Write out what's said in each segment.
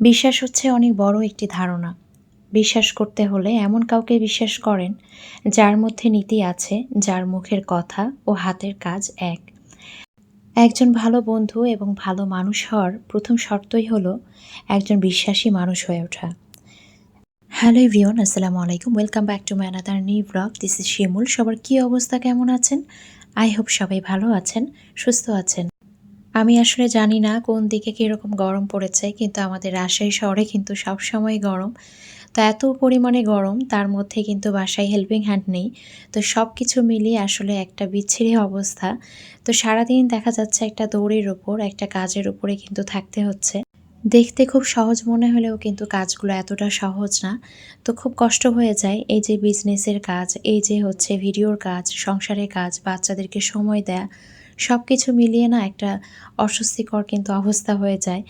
বিশ্বাস হচ্ছে অনেক বড় একটি ধারণা। বিশ্বাস করতে হলে এমন কাউকে বিশ্বাস করেন যার মধ্যে নীতি আছে, যার মুখের কথা ও হাতের কাজ এক। একজন ভালো বন্ধু এবং ভালো মানুষ হওয়ার প্রথম শর্তই হলো একজন বিশ্বাসী মানুষ হয়ে ওঠা। হ্যালো এভরিওন আসসালামু আলাইকুম। Welcome back to my another new blog. This is Shimul. সবার কী অবস্থা, কেমন আছেন? আই হোপ সবাই ভালো আছেন, সুস্থ আছেন। আমি আসলে জানি না কোন দিকে কীরকম গরম পড়েছে, কিন্তু আমাদের রাজশাহী শহরে কিন্তু সবসময় গরম। তো এত পরিমাণে গরম, তার মধ্যে কিন্তু বাসায় হেল্পিং হ্যান্ড নেই। তো সব কিছু মিলিয়ে আসলে একটা বিচ্ছিরি অবস্থা। তো সারাদিন দেখা যাচ্ছে একটা দৌড়ের ওপর একটা কাজের উপরে কিন্তু থাকতে হচ্ছে। দেখতে খুব সহজ মনে হলেও কিন্তু কাজগুলো এতটা সহজ না। তো খুব কষ্ট হয়ে যায় এই যে বিজনেসের কাজ, এই যে হচ্ছে ভিডিওর কাজ, সংসারের কাজ, বাচ্চাদেরকে সময় দেয়া। সব কিছু মিলিয়ে না একটা অস্বস্তিকর কিন্তু অবস্থা হয়ে যায়।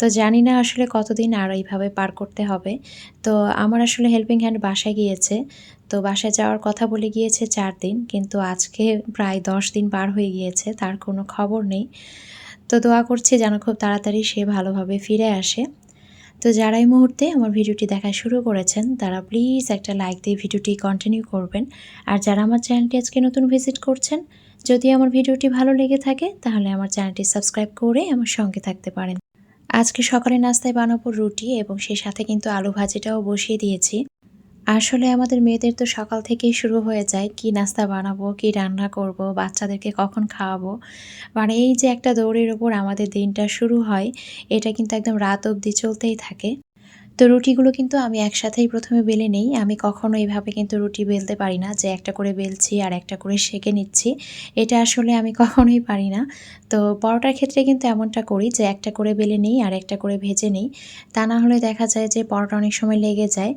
তো জানি না আসলে কতদিন আর এইভাবে পার করতে হবে। তো আমার আসলে হেল্পিং হ্যান্ড বাসায় গিয়েছে। তো বাসায় যাওয়ার কথা বলে গিয়েছে চার দিন, কিন্তু আজকে প্রায় দশ দিন পার হয়ে গিয়েছে, তার কোনো খবর নেই। তো দোয়া করছি যেন খুব তাড়াতাড়ি সে ভালোভাবে ফিরে আসে। তো যারা এই মুহূর্তে আমার ভিডিওটি দেখা শুরু করেছেন, তারা প্লিজ একটা লাইক দিয়ে ভিডিওটি কন্টিনিউ করবেন। আর যারা আমার চ্যানেলটি আজকে নতুন ভিজিট করছেন যদি আমার ভিডিওটি ভালো লেগে থাকে, তাহলে আমার চ্যানেলটি সাবস্ক্রাইব করে আমার সঙ্গে থাকতে পারেন। আজকে সকালে নাস্তায় বানাবো রুটি এবং সেই সাথে কিন্তু আলু ভাজিটাও বসিয়ে দিয়েছি। আসলে আমাদের মেয়েদের তো সকাল থেকেই শুরু হয়ে যায়, কি নাস্তা বানাবো, কি রান্না করব, বাচ্চাদেরকে কখন খাওয়াবো। মানে এই যে একটা দৌড়ের ওপর আমাদের দিনটা শুরু হয়, এটা কিন্তু একদম রাত অবধি চলতেই থাকে। তো রুটিগুলো কিন্তু আমি একসাথেই প্রথমে বেলে নেই। আমি কখনো এইভাবে কিন্তু রুটি বেলতে পারি না, যে একটা করে বেলছি আর একটা করে সেঁকে নিচ্ছি। এটা আসলে আমি কখনোই পারি না। তো পরোটার ক্ষেত্রে কিন্তু এমনটা করি যে একটা করে বেলে নিই আর একটা করে ভেজে নিই। তা না হলে দেখা যায় যে পরোটা অনেক সময় লেগে যায়।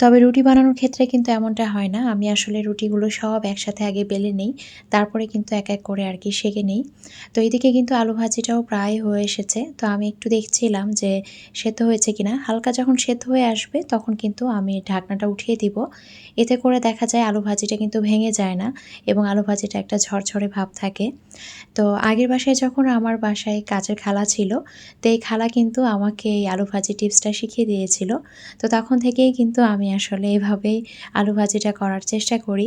তবে রুটি বানানোর ক্ষেত্রে কিন্তু এমনটা হয় না। আমি আসলে রুটিগুলো সব একসাথে আগে বেলে নিই, তারপরে কিন্তু এক এক করে আর কি সেঁকে নিই। তো এদিকে কিন্তু আলু ভাজিটাও প্রায় হয়ে এসেছে। তো আমি একটু দেখছিলাম যে সেদ্ধ হয়েছে কিনা। হালকা যখন সেদ্ধ হয়ে আসবে, তখন কিন্তু আমি ঢাকনাটা উঠিয়ে দিব। এতে করে দেখা যায় আলু ভাজিটা কিন্তু ভেঙে যায় না এবং আলু ভাজিটা একটা ঝরঝরে ভাব থাকে। তো আগের বাসায় যখন আমার বাসায় কাজের খালা ছিল, তো এই খালা কিন্তু আমাকে এই আলু ভাজি টিপসটা শিখিয়ে দিয়েছিল। তো তখন থেকেই কিন্তু আমি আসলে এভাবেই আলু ভাজিটা করার চেষ্টা করি।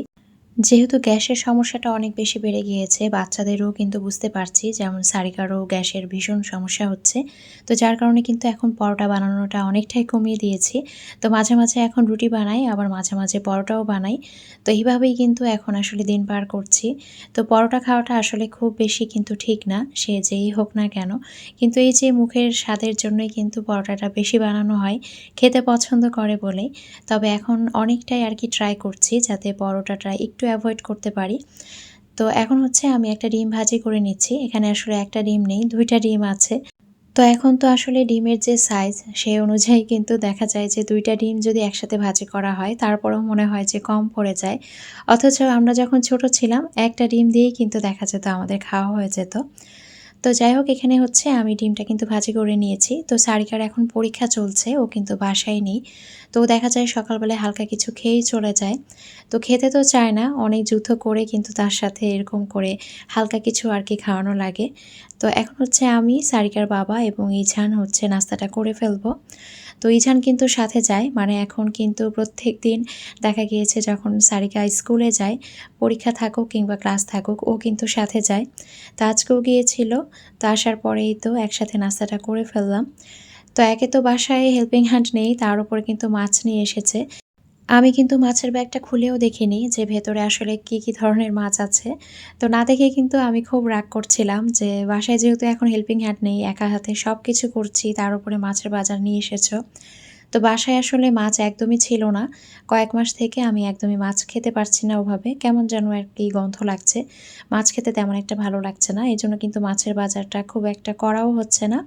যেহেতু গ্যাসের সমস্যাটা অনেক বেশি বেড়ে গিয়েছে, বাচ্চাদেরও কিন্তু বুঝতে পারছি, যেমন সারিকারও গ্যাসের ভীষণ সমস্যা হচ্ছে। তো যার কারণে কিন্তু এখন পরোটা বানানোটা অনেকটাই কমিয়ে দিয়েছি। তো মাঝে মাঝে এখন রুটি বানাই, আবার মাঝে মাঝে পরোটাও বানাই। তো এইভাবেই কিন্তু এখন আসলে দিন পার করছি। তো পরোটা খাওয়াটা আসলে খুব বেশি কিন্তু ঠিক না, সে যেই হোক না কেন। কিন্তু এই যে মুখের স্বাদের জন্যই কিন্তু পরোটাটা বেশি বানানো হয়, খেতে পছন্দ করে বলেই। তবে এখন অনেকটাই আর কি ট্রাই করছি, যাতে পরোটাটা একটু একটু অ্যাভয়েড করতে পারি। তো এখন হচ্ছে আমি একটা ডিম ভাজি করে নিচ্ছি। এখানে আসলে একটা ডিম নেই, দুইটা ডিম আছে। তো এখন তো আসলে ডিমের যে সাইজ সেই অনুযায়ী কিন্তু দেখা যায় যে দুইটা ডিম যদি একসাথে ভাজি করা হয়, তারপরও মনে হয় যে কম পড়ে যায়। অথচ আমরা যখন ছোট ছিলাম, একটা ডিম দিয়েই কিন্তু দেখা যেত আমাদের খাওয়া হয়ে যেত। তো যাই হোক, এখানে হচ্ছে আমি ডিমটা কিন্তু ভাজি করে নিয়েছি। তো সারিকার এখন পরীক্ষা চলছে, ও কিন্তু বাসায় নেই। তো দেখা যায় সকালবেলায় হালকা কিছু খেয়েই চলে যায়। তো খেতে তো চায় না, অনেক যুদ্ধ করে কিন্তু তার সাথে এরকম করে হালকা কিছু আর কি খাওয়ানো লাগে। তো এখন হচ্ছে আমি, সারিকার বাবা এবং এই ছান হচ্ছে নাস্তাটা করে ফেলব। তো ইঝান কিন্তু সাথে যায়। মানে এখন কিন্তু প্রত্যেক দিন দেখা গিয়েছে যখন সারিকা স্কুলে যায়, পরীক্ষা থাকুক কিংবা ক্লাস থাকুক, ও কিন্তু সাথে যায়। তো আজকেও গিয়েছিল, তো আসার পরেই তো একসাথে নাস্তাটা করে ফেললাম। তো একে তো বাসায় হেল্পিং হ্যান্ড নেই, তার উপরে কিন্তু মাছ নিয়ে এসেছে। আমি কিন্তু মাছের ব্যাগটা খুলেও দেখিনি যে ভেতরে আসলে কি কি ধরনের মাছ আছে। তো না দেখে কিন্তু আমি খুব রাগ করছিলাম যে বাসায় যেহেতু এখন হেল্পিং হ্যান্ড নেই, একা হাতে সব কিছু করছি, তার উপরে মাছের বাজার নিয়ে এসেছ। তো বাসায় আসলে মাছ একদমই ছিল না। কয়েক মাস থেকে আমি একদমই মাছ খেতে পারছি না ওভাবে। কেমন যেন আর কি গন্ধ লাগছে। মাছ খেতে তেমন একটা ভালো লাগছে না। এই জন্য কিন্তু মাছের বাজারটা খুব একটা করাও হচ্ছে না।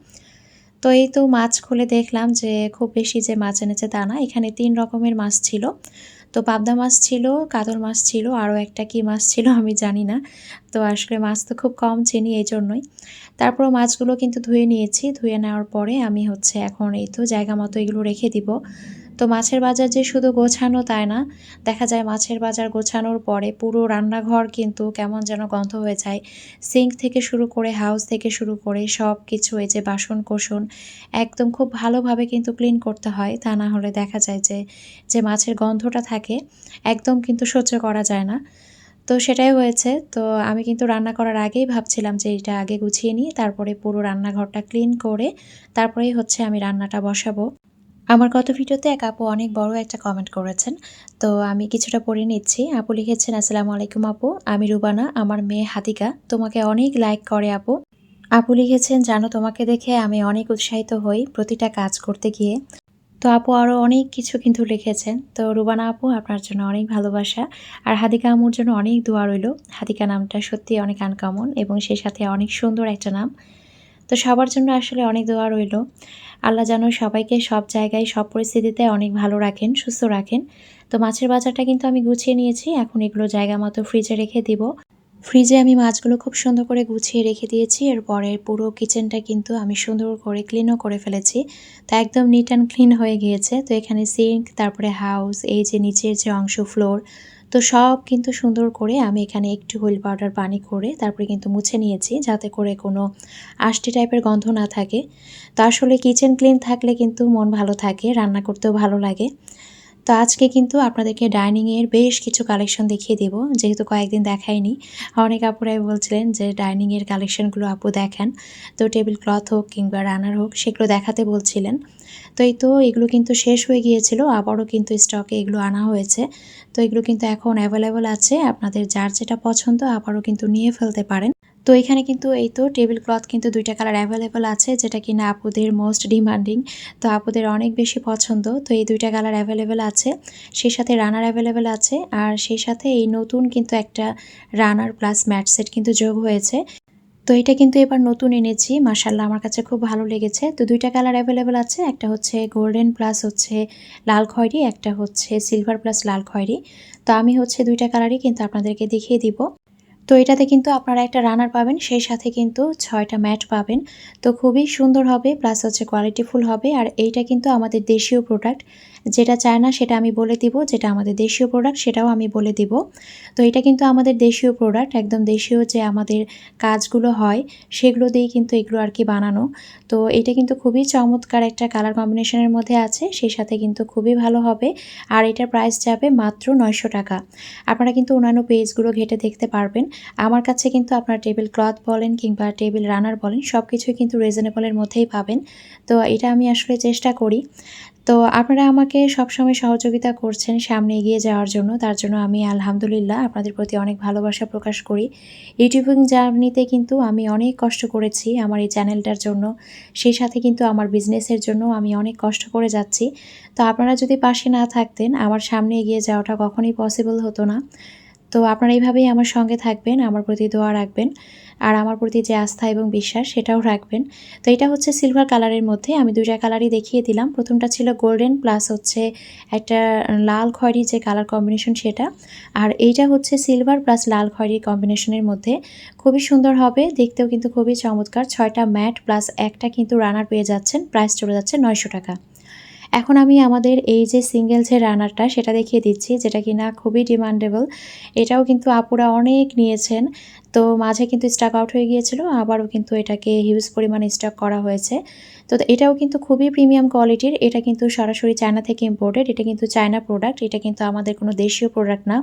তো এই তো মাছ খুলে দেখলাম যে খুব বেশি যে মাছ এনেছে তা না, এখানে তিন রকমের মাছ ছিল। তো পাবদা মাছ ছিল, কাতল মাছ ছিল, আরও একটা কি মাছ ছিল আমি জানি না। তো আসলে মাছ তো খুব কম চিনি এই জন্যই তারপর মাছগুলো কিন্তু ধুয়ে নিয়েছি, ধুয়ে নেওয়ার পরে আমি হচ্ছে এখন এই তো জায়গা মতো এগুলো রেখে দিব। তো মাছের বাজার যে শুধু গোছানো তাই না? দেখা যায় মাছের বাজার গোছানোর পরে পুরো রান্নাঘর কিন্তু কেমন যেন গন্ধ হয়ে যায়। সিঙ্ক থেকে শুরু করে হাউস থেকে শুরু করে সব কিছু এই যে বাসন কোসন একদম খুব ভালোভাবে কিন্তু ক্লিন করতে হয়। তা না হলে দেখা যায় যে যে মাছের গন্ধটা থাকে একদম কিন্তু সহ্য করা যায় না। তো সেটাই হয়েছে। তো আমি কিন্তু রান্না করার আগেই ভাবছিলাম যে এটা আগে গুছিয়ে নিই, তারপরে পুরো রান্নাঘরটা ক্লিন করে তারপরেই হচ্ছে আমি রান্নাটা বসাবো। আমার গত ভিডিওতে এক আপু অনেক বড় একটা কমেন্ট করেছেন। তো আমি কিছুটা পড়ে নিচ্ছি। আপু লিখেছেন, আসসালামু আলাইকুম আপু। আমি রুবানা, আমার মেয়ে হাতিকা। তোমাকে অনেক লাইক করে আপু। আপু লিখেছেন, জানো, তোমাকে দেখে আমি অনেক উৎসাহিত হই প্রতিটা কাজ করতে গিয়ে। তো আপু আরও অনেক কিছু কিন্তু লিখেছেন। তো রুবানা আপু, আপনার জন্য অনেক ভালোবাসা। আর হাদিকা আমুর জন্য অনেক দোয়া রইল। হাদিকা নামটা সত্যি অনেক আনকমন এবং সেই সাথে অনেক সুন্দর একটা নাম। তো সবার জন্য আসলে অনেক দোয়া রইল। আল্লাহ যেন সবাইকে সব জায়গায়, সব পরিস্থিতিতে অনেক ভালো রাখেন, সুস্থ রাখেন। তো মাছের বাজারটা কিন্তু আমি গুছিয়ে নিয়েছি। এখন এগুলো জায়গা মতো ফ্রিজে রেখে দিব। ফ্রিজে আমি মাছগুলো খুব সুন্দর করে গুছিয়ে রেখে দিয়েছি, এরপরে পুরো কিচেনটা কিন্তু আমি সুন্দর করে ক্লিনও করে ফেলেছি। তা একদম নিট অ্যান্ড ক্লিন হয়ে গিয়েছে। তো এখানে সিঙ্ক তারপরে হাউস এই যে নিচের যে অংশ ফ্লোর তো সব কিন্তু সুন্দর করে আমি এখানে একটু হুইল পাউডার পানি করে তারপরে কিন্তু মুছে নিয়েছি, যাতে করে কোনো আষ্টি টাইপের গন্ধ না থাকে। তো আসলে কিচেন ক্লিন থাকলে কিন্তু মন ভালো থাকে, রান্না করতেও ভালো লাগে। তো আজকে কিন্তু আপনাদেরকে ডাইনিংয়ের বেশ কিছু কালেকশন দেখিয়ে দেব। যেহেতু কয়েকদিন দেখাইনি অনেক আপুরাই বলছিলেন যে ডাইনিংয়ের কালেকশনগুলো আপু দেখেন। তো টেবিল ক্লথ হোক কিংবা রানার হোক, সেগুলো দেখাতে বলছিলেন। তো এই তো এগুলো কিন্তু শেষ হয়ে গিয়েছিল, আবারও কিন্তু স্টকে এগুলো আনা হয়েছে। তো এগুলো কিন্তু এখন অ্যাভেলেবল আছে, আপনাদের যার যেটা পছন্দ আবারও কিন্তু নিয়ে ফেলতে পারেন। তো এখানে কিন্তু এই তো টেবিল ক্লথ কিন্তু দুইটা কালার অ্যাভেলেবেল আছে, যেটা কিনা আপুদের মোস্ট ডিমান্ডিং। তো আপুদের অনেক বেশি পছন্দ, তো এই দুইটা কালার অ্যাভেলেবেল আছে। সেই সাথে রানার অ্যাভেলেবেল আছে, আর সেই সাথে এই নতুন কিন্তু একটা রানার প্লাস ম্যাট সেট কিন্তু যোগ হয়েছে। তো এটা কিন্তু এবার নতুন এনেছি মার্শাল্লাহ আমার কাছে খুব ভালো লেগেছে। তো দুইটা কালার অ্যাভেলেবেল আছে, একটা হচ্ছে গোল্ডেন প্লাস হচ্ছে লাল খয়েরি, একটা হচ্ছে সিলভার প্লাস লাল খয়েরি। তো আমি হচ্ছে দুইটা কালারই কিন্তু আপনাদেরকে দেখিয়ে দিব। তো এটাতে কিন্তু আপনারা একটা রানার পাবেন, সেই সাথে কিন্তু ছয়টা ম্যাট পাবেন। তো খুবই সুন্দর হবে প্লাস হচ্ছে কোয়ালিটিফুল হবে। আর এইটা কিন্তু আমাদের দেশীয় প্রোডাক্ট যেটা চায় না সেটা আমি বলে দিব, যেটা আমাদের দেশীয় প্রোডাক্ট সেটাও আমি বলে দিব। তো এটা কিন্তু আমাদের দেশীয় প্রোডাক্ট একদম দেশীয় যে আমাদের কাজগুলো হয়, সেগুলো দিয়েই কিন্তু এগুলো আর কি বানানো। তো এটা কিন্তু খুবই চমৎকার একটা কালার কম্বিনেশনের মধ্যে আছে, সেই সাথে কিন্তু খুবই ভালো হবে। আর এটার প্রাইস যাবে মাত্র নয়শো টাকা। আপনারা কিন্তু অন্যান্য পেজগুলো ঘেটে দেখতে পারবেন। আমার কাছে কিন্তু আপনার টেবিল ক্লথ বলেন কিংবা টেবিল রানার বলেন সব কিছুই কিন্তু রিজনেবলের মধ্যেই পাবেন। তো এটা আমি আসলে চেষ্টা করি। তো আপনারা আমাকে সবসময় সহযোগিতা করছেন সামনে এগিয়ে যাওয়ার জন্য, তার জন্য আমি আলহামদুলিল্লাহ আপনাদের প্রতি অনেক ভালোবাসা প্রকাশ করি। ইউটিউবিং জার্নিতে কিন্তু আমি অনেক কষ্ট করেছি আমার এই চ্যানেলটার জন্য। সেই সাথে কিন্তু আমার বিজনেসের জন্য আমি অনেক কষ্ট করে যাচ্ছি। তো আপনারা যদি পাশে না থাকতেন, আমার সামনে এগিয়ে যাওয়াটা কখনোই পসিবল হতো না। তো আপনারা এইভাবেই আমার সঙ্গে থাকবেন, আমার প্রতি দোয়া রাখবেন, আর আমার প্রতি যে আস্থা এবং বিশ্বাস সেটাও রাখবেন। তো এটা হচ্ছে সিলভার কালারের মধ্যে, আমি দুইটা কালারই দেখিয়ে দিলাম। প্রথমটা ছিল গোল্ডেন প্লাস হচ্ছে একটা লাল খয়েরি যে কালার কম্বিনেশন সেটা। আর এইটা হচ্ছে সিলভার প্লাস লাল খয়েরি কম্বিনেশনের মধ্যে। খুবই সুন্দর হবে, দেখতেও কিন্তু খুবই চমৎকার। ছয়টা ম্যাট প্লাস একটা কিন্তু রানার পেয়ে যাচ্ছেন প্রাইস চলে যাচ্ছে নয়শো টাকা। এখন আমি আমাদের এই যে সিঙ্গেল যে রানারটা সেটা দেখিয়ে দিচ্ছি, যেটা কি না খুবই ডিমান্ডেবল এটাও কিন্তু আপুরা অনেক নিয়েছেন। তো মাঝে কিন্তু স্টক আউট হয়ে গিয়েছিল, আবারও কিন্তু এটাকে হিউজ পরিমাণে স্টক করা হয়েছে। তো এটাও কিন্তু খুবই প্রিমিয়াম কোয়ালিটির এটা কিন্তু সরাসরি চায়না থেকে ইম্পোর্টেড এটা কিন্তু চায়না প্রোডাক্ট এটা কিন্তু আমাদের কোনো দেশীয় প্রোডাক্ট না।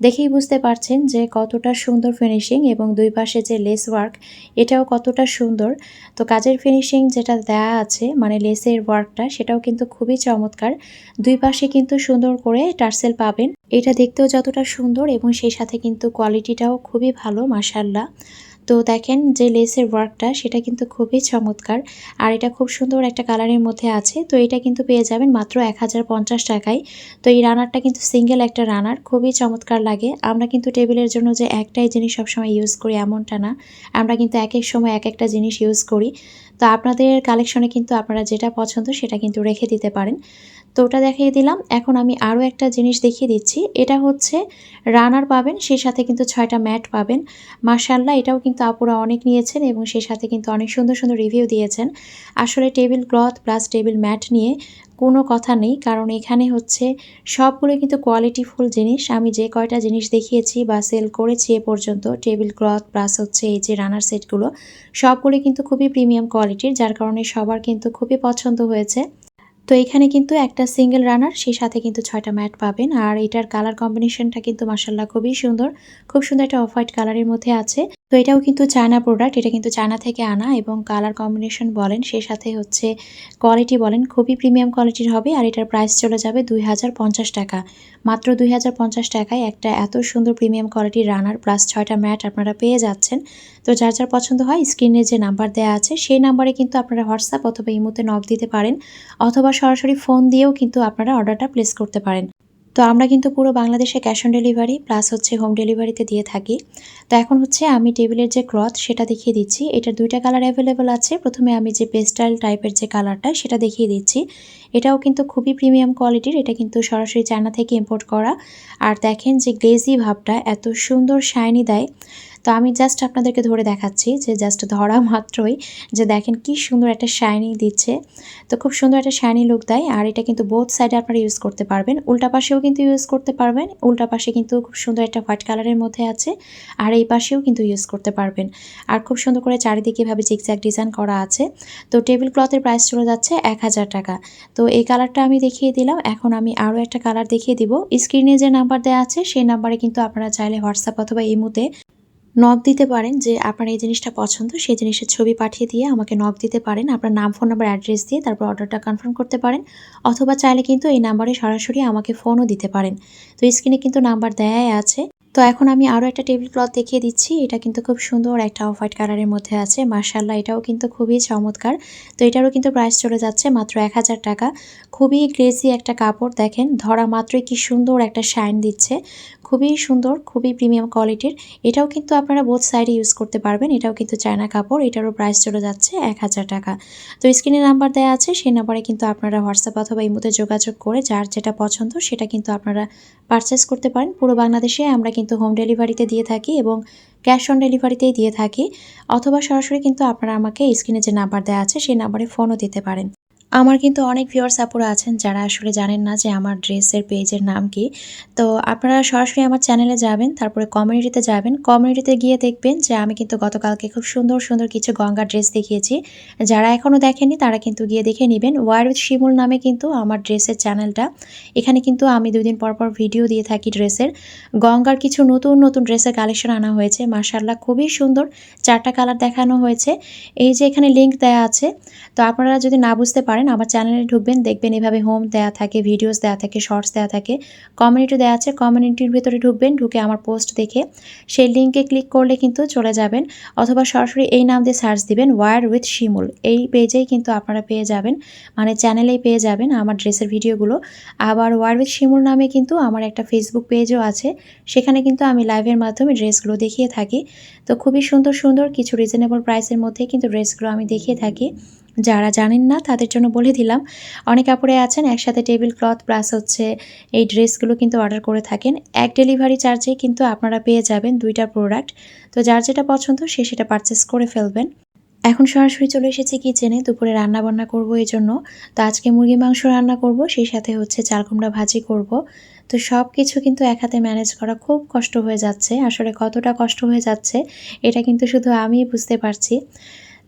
দেখেই বুঝতে পারছেন যে কতটা সুন্দর ফিনিশিং এবং দুই পাশে যে লেস ওয়ার্ক এটাও কতটা সুন্দর। তো কাজের ফিনিশিং যেটা দেয়া আছে মানে লেসের ওয়ার্কটা সেটাও কিন্তু খুবই চমৎকার। দুই পাশে কিন্তু সুন্দর করে টার্সেল পাবেন। এটা দেখতেও যতটা সুন্দর এবং সেই সাথে কিন্তু কোয়ালিটিটাও খুবই ভালো মাসাল্লাহ তো দেখেন যে লেসের ওয়ার্কটা, সেটা কিন্তু খুবই চমৎকার। আর এটা খুব সুন্দর একটা কালারের মধ্যে আছে। তো এটা কিন্তু পেয়ে যাবেন মাত্র এক হাজার পঞ্চাশ টাকায়। তো এই রানারটা কিন্তু সিঙ্গেল একটা রানার, খুবই চমৎকার লাগে। আমরা কিন্তু টেবিলের জন্য যে একটাই জিনিস সবসময় ইউজ করি এমনটা না। আমরা কিন্তু এক এক সময় এক একটা জিনিস ইউজ করি। তো আপনাদের কালেকশনে কিন্তু আপনারা যেটা পছন্দ সেটা কিন্তু রেখে দিতে পারেন। তো ওটা দেখিয়ে দিলাম। এখন আমি আরও একটা জিনিস দেখিয়ে দিচ্ছি। এটা হচ্ছে রানার পাবেন, সেই সাথে কিন্তু ছয়টা ম্যাট পাবেন। মার্শাল্লাহ এটাও কিন্তু আপুরা অনেক নিয়েছেন এবং সেই সাথে কিন্তু অনেক সুন্দর সুন্দর রিভিউ দিয়েছেন। আসলে table cloth plus table mat নিয়ে কোনো কথা নেই, কারণ এখানে হচ্ছে সবগুলো কিন্তু কোয়ালিটিফুল জিনিস। আমি যে কয়টা জিনিস দেখিয়েছি বা সেল করেছি এ পর্যন্ত, টেবিল ক্লথ প্লাস হচ্ছে এই যে রানার সেটগুলো, সবগুলো কিন্তু খুবই প্রিমিয়াম কোয়ালিটির, যার কারণে সবার কিন্তু খুবই পছন্দ হয়েছে। তো এখানে কিন্তু একটা সিঙ্গেল রানার সেই সাথে কিন্তু ছয়টা ম্যাট পাবেন। আর এটার কালার কম্বিনেশনটা কিন্তু মাসাল্লাহ খুবই সুন্দর। খুব সুন্দর একটা অফ হোয়াইট কালারের মধ্যে আছে। তো এটাও কিন্তু চায়না প্রোডাক্ট এটা কিন্তু চায়না থেকে আনা এবং কালার কম্বিনেশন বলেন সেই সাথে হচ্ছে কোয়ালিটি বলেন, খুবই প্রিমিয়াম কোয়ালিটির হবে। আর এটার প্রাইস চলে যাবে দুই হাজার পঞ্চাশ টাকা। মাত্র দুই হাজার পঞ্চাশ টাকায় একটা এত সুন্দর প্রিমিয়াম কোয়ালিটির রানার প্লাস ছয়টা ম্যাট আপনারা পেয়ে যাচ্ছেন। তো যার যার পছন্দ হয় স্ক্রিনে যে নাম্বার দেওয়া আছে, সেই নাম্বারে কিন্তু আপনারা হোয়াটসঅ্যাপ অথবা ইমোতে নক দিতে পারেন। অথবা সরাসরি ফোন দিয়েও কিন্তু আপনারা অর্ডারটা প্লেস করতে পারেন। তো আমরা কিন্তু পুরো বাংলাদেশে ক্যাশ অন ডেলিভারি প্লাস হচ্ছে হোম ডেলিভারিতে দিয়ে থাকি। তো এখন হচ্ছে আমি টেবিলের যে ক্লথ সেটা দেখিয়ে দিচ্ছি। এটার দুইটা কালার অ্যাভেলেবেল আছে। প্রথমে আমি যে পেস্টাইল টাইপের যে কালারটা সেটা দেখিয়ে দিচ্ছি। এটাও কিন্তু খুবই প্রিমিয়াম কোয়ালিটির এটা কিন্তু সরাসরি চায়না থেকে ইম্পোর্ট করা। আর দেখেন যে গ্লেজি ভাবটা এত সুন্দর শাইনি দেয়। তো আমি জাস্ট আপনাদেরকে ধরে দেখাচ্ছি যে জাস্ট ধরা মাত্রই যে দেখেন কি সুন্দর একটা শাইনি দিচ্ছে। তো খুব সুন্দর একটা শাইনি লুক দেয়। আর এটা কিন্তু বোথ সাইডে আপনারা ইউজ করতে পারবেন। উল্টা পাশেও কিন্তু ইউজ করতে পারবেন। উল্টা পাশে কিন্তু খুব সুন্দর একটা হোয়াইট কালারের মধ্যে আছে। আর এই পাশেও কিন্তু ইউজ করতে পারবেন। আর খুব সুন্দর করে চারিদিকে এভাবে জিগজ্যাগ ডিজাইন করা আছে। তো টেবিল ক্লথের প্রাইস চলে যাচ্ছে এক হাজার টাকা। তো এই কালারটা আমি দেখিয়ে দিলাম। এখন আমি আরও একটা কালার দেখিয়ে দিব। স্ক্রিনে যে নাম্বার দেওয়া আছে, সেই নাম্বারে কিন্তু আপনারা চাইলে হোয়াটসঅ্যাপ অথবা ইমুতে নক দিতে পারেন যে আপনার এই জিনিসটা পছন্দ, সেই জিনিসের ছবি পাঠিয়ে দিয়ে আমাকে নক দিতে পারেন। আপনার নাম ফোন নাম্বার অ্যাড্রেস দিয়ে তারপর অর্ডারটা কনফার্ম করতে পারেন। অথবা চাইলে কিন্তু এই নাম্বারে সরাসরি আমাকে ফোনও দিতে পারেন। তো স্ক্রিনে কিন্তু নাম্বার দেয়াই আছে। তো এখন আমি আরও একটা টেবিল ক্লথ দেখিয়ে দিচ্ছি। এটা কিন্তু খুব সুন্দর একটা অফ হোয়াইট কালারের মধ্যে আছে। মার্শাল্লাহ এটাও কিন্তু খুবই চমৎকার। তো এটারও কিন্তু প্রাইস চলে যাচ্ছে মাত্র এক হাজার টাকা। খুবই গ্রেসি একটা কাপড়, দেখেন, ধরা মাত্রই কি সুন্দর একটা শাইন দিচ্ছে। খুবই সুন্দর, খুবই প্রিমিয়াম কোয়ালিটির এটাও কিন্তু আপনারা বোথ সাইডে ইউজ করতে পারবেন। এটাও কিন্তু চায়না কাপড়, এটারও প্রাইস চলে যাচ্ছে এক হাজার টাকা। তো স্ক্রিনে নাম্বার দেওয়া আছে, সেই নাম্বারে কিন্তু আপনারা হোয়াটসঅ্যাপ অথবা ইমোতে যোগাযোগ করে যার যেটা পছন্দ সেটা কিন্তু আপনারা পারচেস করতে পারেন। পুরো বাংলাদেশে আমরা কিন্তু হোম ডেলিভারিতে দিয়ে থাকি এবং ক্যাশ অন ডেলিভারিতেই দিয়ে থাকি। অথবা সরাসরি কিন্তু আপনারা আমাকে স্ক্রিনে যে নাম্বার দেওয়া আছে, সেই নাম্বারে ফোনও দিতে পারেন। আমার কিন্তু অনেক ভিউয়ার্স আপুরা আছেন যারা আসলে জানেন না যে আমার ড্রেসের পেজের নাম কি। তো আপনারা সরাসরি আমার চ্যানেলে যাবেন, তারপরে কমিউনিটিতে যাবেন। কমিউনিটিতে গিয়ে দেখবেন যে আমি কিন্তু গতকালকে খুব সুন্দর সুন্দর কিছু গঙ্গা ড্রেস দেখিয়েছি। যারা এখনও দেখেনি তারা কিন্তু গিয়ে দেখে নেবেন। ওয়ার উইথ শিমুল নামে কিন্তু আমার ড্রেসের চ্যানেলটা এখানে কিন্তু আমি দুই দিন পর পর ভিডিও দিয়ে থাকি ড্রেসের গঙ্গার কিছু নতুন নতুন ড্রেসের কালেকশন আনা হয়েছে। মার্শাল্লাহ খুবই সুন্দর। চারটা কালার দেখানো হয়েছে। এই যে এখানে লিঙ্ক দেওয়া আছে। তো আপনারা যদি না বুঝতে পারেন পারেন আমার চ্যানেলে ঢুকবেন, দেখবেন এভাবে হোম দেওয়া থাকে ভিডিওস দেওয়া থাকে শর্টস দেওয়া থাকে কমিউনিটি দেওয়া আছে কমিউনিটির ভিতরে ঢুকবেন, ঢুকে আমার পোস্ট দেখে সেই লিঙ্কে ক্লিক করলে কিন্তু চলে যাবেন, অথবা সরাসরি এই নাম দিয়ে সার্চ দিবেন ওয়ার উইথ শিমুল এই পেজেই কিন্তু আপনারা পেয়ে যাবেন মানে চ্যানেলেই পেয়ে যাবেন আমার ড্রেসের ভিডিওগুলো আবার ওয়ার উইথ শিমুল নামে কিন্তু আমার একটা ফেসবুক পেজও আছে, সেখানে কিন্তু আমি লাইভের মাধ্যমে ড্রেসগুলো দেখিয়ে থাকি। তো খুবই সুন্দর সুন্দর, কিছু রিজনেবল প্রাইসের মধ্যে কিন্তু ড্রেসগুলো আমি দেখিয়ে থাকি। যারা জানেন না, তাদের জন্য বলে দিলাম। অনেক কাপড়ে আছেন, একসাথে টেবিল ক্লথ প্লাস হচ্ছে এই ড্রেসগুলো কিন্তু অর্ডার করে থাকেন। এক ডেলিভারি চার্জে কিন্তু আপনারা পেয়ে যাবেন দুইটা প্রোডাক্ট। তো যার যেটা পছন্দ, সে সেটা পারচেস করে ফেলবেন। এখন সরাসরি চলে এসেছি কিচেনে দুপুরে রান্না বান্না করব এই জন্য। তো আজকে মুরগি মাংস রান্না করব, সেই সাথে হচ্ছে চাল কুমড়া ভাজি করব। তো সব কিছু কিন্তু এক হাতে ম্যানেজ করা খুব কষ্ট হয়ে যাচ্ছে। আসলে কতটা কষ্ট হয়ে যাচ্ছে, এটা কিন্তু শুধু আমিই বুঝতে পারছি।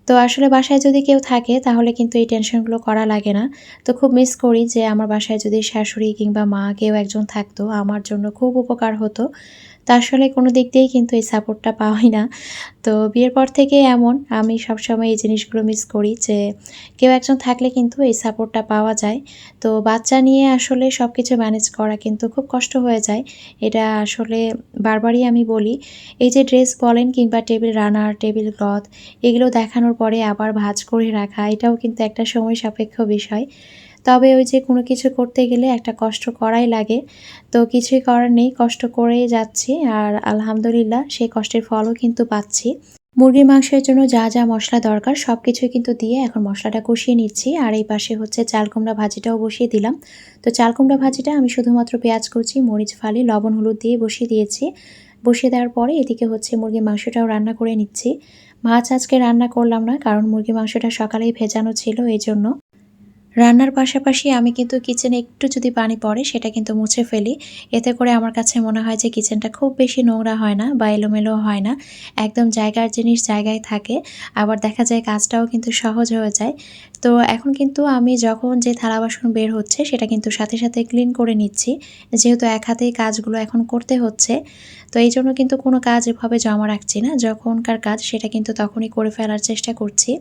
তো আসলে বাসায় যদি কেউ থাকে, তাহলে কিন্তু এই টেনশনগুলো করা লাগে না। তো খুব মিস করি যে আমার বাসায় যদি শাশুড়ি কিংবা মা কেউ একজন থাকতো, আমার জন্য খুব উপকার হতো। তা আসলে কোনো দিক দিয়েই কিন্তু এই সাপোর্টটা পাওয়াই না। তো বিয়ের পর থেকে এমন, আমি সবসময় এই জিনিসগুলো মিস করি যে কেউ একজন থাকলে কিন্তু এই সাপোর্টটা পাওয়া যায়। তো বাচ্চা নিয়ে আসলে সব কিছু ম্যানেজ করা কিন্তু খুব কষ্ট হয়ে যায়। এটা আসলে বারবারই আমি বলি, এই যে ড্রেস বলেন কিংবা টেবিল রানার টেবিল ক্লথ এগুলো দেখানোর পরে আবার ভাজ করে রাখা, এটাও কিন্তু একটা সময় সাপেক্ষ বিষয়। তবে ওই যে কোনো কিছু করতে গেলে একটা কষ্ট করাই লাগে। তো কিছুই করার নেই, কষ্ট করেই যাচ্ছি আর আলহামদুলিল্লাহ সেই কষ্টের ফলও কিন্তু পাচ্ছি। মুরগির মাংসের জন্য যা যা মশলা দরকার সব কিছুই কিন্তু দিয়ে এখন মশলাটা কষিয়ে নিচ্ছি। আর এই পাশে হচ্ছে চাল কুমড়া ভাজিটাও বসিয়ে দিলাম। তো চাল কুমড়া ভাজিটা আমি শুধুমাত্র পেঁয়াজ কুচি, মরিচ ফালি, লবণ, হলুদ দিয়ে বসিয়ে দিয়েছি। বসিয়ে দেওয়ার পরে এদিকে হচ্ছে মুরগির মাংসটাও রান্না করে নিচ্ছি। মাছ আজকে রান্না করলাম না, কারণ মুরগির মাংসটা সকালেই ভেজানো ছিল, এই জন্য রান্নার পাশাপাশি আমি কিন্তু কিচেনে একটু যদি পানি পড়ে, সেটা কিন্তু মুছে ফেলি। এতে করে আমার কাছে মনে হয় যে কিচেনটা খুব বেশি নোংরা হয় না বা এলোমেলো হয় না। একদম জায়গার জিনিস জায়গায় থাকে। আবার দেখা যায় কাজটাও কিন্তু সহজ হয়ে যায়। তো এখন কিন্তু আমি যখন যে থালা বাসন বের হচ্ছে, সেটা কিন্তু সাথে সাথে ক্লিন করে নিচ্ছি। যেহেতু এক হাতেই কাজগুলো এখন করতে হচ্ছে। তো এই জন্য কিন্তু কোনো কাজ এভাবে জমা রাখছি না। যখনকার কাজ, সেটা কিন্তু তখনই করে ফেলার চেষ্টা করছি।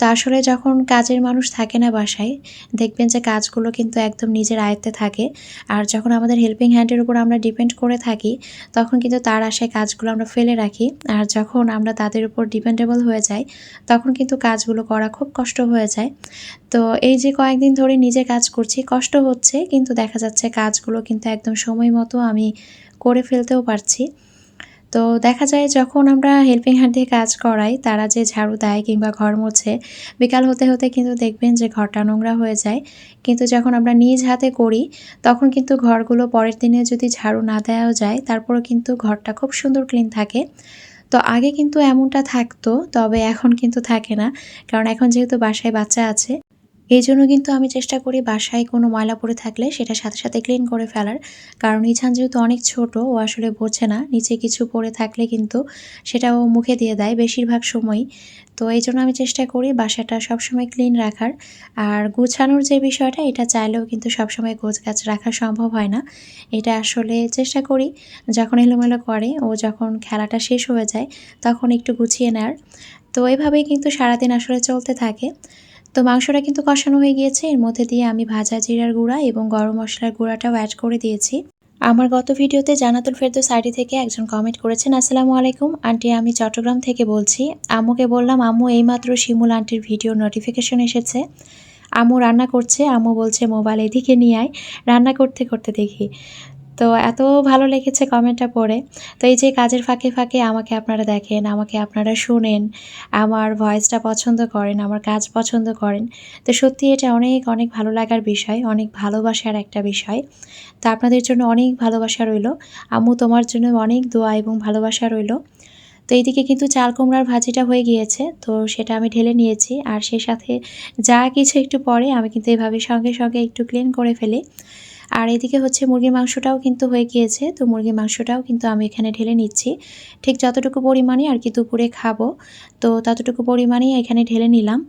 তো আসলে যখন কাজের মানুষ থাকে না বাসায়, দেখবেন যে কাজগুলো কিন্তু একদম নিজের আয়ত্তে থাকে। আর যখন আমাদের হেল্পিং হ্যান্ডের উপর আমরা ডিপেন্ড করে থাকি, তখন কিন্তু তার আশায় কাজগুলো আমরা ফেলে রাখি। আর যখন আমরা তাদের উপর ডিপেন্ডেবল হয়ে যাই, তখন কিন্তু কাজগুলো করা খুব কষ্ট হয়ে যায়। তো এই যে কয়েকদিন ধরে নিজে কাজ করছি, কষ্ট হচ্ছে, কিন্তু দেখা যাচ্ছে কাজগুলো কিন্তু একদম সময় মতো আমি করে ফেলতেও পারছি। তো দেখা যায় যখন আমরা হেল্পিং হ্যান্ড দিয়ে কাজ করাই, তারা যে ঝাড়ু দেয় কিংবা ঘর মোছে, বিকাল হতে হতে কিন্তু দেখবেন যে ঘরটা নোংরা হয়ে যায়। কিন্তু যখন আমরা নিজ হাতে করি, তখন কিন্তু ঘরগুলো পরের দিনে যদি ঝাড়ু না দেওয়াও যায়, তারপরও কিন্তু ঘরটা খুব সুন্দর ক্লিন থাকে। তো আগে কিন্তু এমনটা থাকতো, তবে এখন কিন্তু থাকে না। কারণ এখন যেহেতু বাসায় বাচ্চা আছে এই জন্য কিন্তু আমি চেষ্টা করি বাসায় কোনো ময়লা পড়ে থাকলে সেটা সাথে সাথে ক্লিন করে ফেলার। কারণ ইছান যেহেতু অনেক ছোট, ও আসলে বোঝে না। নিচে কিছু পড়ে থাকলে কিন্তু সেটা ও মুখে দিয়ে দেয় বেশিরভাগ সময়ই। তো এই জন্য আমি চেষ্টা করি বাসাটা সবসময় ক্লিন রাখার। আর গুছানোর যে বিষয়টা, এটা চাইলেও কিন্তু সবসময় গোছ গাছ রাখা সম্ভব হয় না। এটা আসলে চেষ্টা করি। যখন এলোমেলো করে, ও যখন খেলাটা শেষ হয়ে যায়, তখন একটু গুছিয়ে নেওয়ার তো এভাবেই কিন্তু সারাদিন আসলে চলতে থাকে। তো মাংসটা কিন্তু কষানো হয়ে গিয়েছে। এর মধ্যে দিয়ে আমি ভাজা জিরার গুঁড়া এবং গরম মশলার গুঁড়াটাও অ্যাড করে দিয়েছি। আমার গত ভিডিওতে জানাতুল ফেরদৌস আইডি থেকে একজন কমেন্ট করেছেন, আসসালামু আলাইকুম। আন্টি, আমি চট্টগ্রাম থেকে বলছি। আম্মুকে বললাম, আম্মু, এইমাত্র শিমুল আন্টির ভিডিও নোটিফিকেশন এসেছে। আম্মু রান্না করছে। আম্মু বলছে, মোবাইল এদিকে নিয়ে আয়। রান্না করতে করতে দেখি। তো এত ভালো লেগেছে কমেন্টটা পড়ে। তো এই যে কাজের ফাঁকে ফাঁকে আমাকে আপনারা দেখেন, আমাকে আপনারা শোনেন, আমার ভয়েসটা পছন্দ করেন, আমার কাজ পছন্দ করেন, তো সত্যি এটা অনেক অনেক ভালো লাগার বিষয়, অনেক ভালোবাসার একটা বিষয়। তো আপনাদের জন্য অনেক ভালোবাসা রইল। আম্মু তোমার জন্য অনেক দোয়া এবং ভালোবাসা রইল। তো এইদিকে কিন্তু চাল কুমড়ার ভাজিটা হয়ে গিয়েছে, তো সেটা আমি ঢেলে নিয়েছি। আর সে সাথে যা কিছু একটু পরে আমি কিন্তু এভাবে সঙ্গে সঙ্গে একটু ক্লিন করে ফেলি। আর এদিকে হচ্ছে মুরগির মাংসটাও কিন্তু হয়ে গিয়েছে। তো মুরগির মাংসটাও কিন্তু আমি এখানে ঢেলে নিচ্ছি। ঠিক যতটুকু পরিমাণে আর কি দুপুরে খাব। তো ততটুকু পরিমাণেই এখানে ঢেলে নিলাম।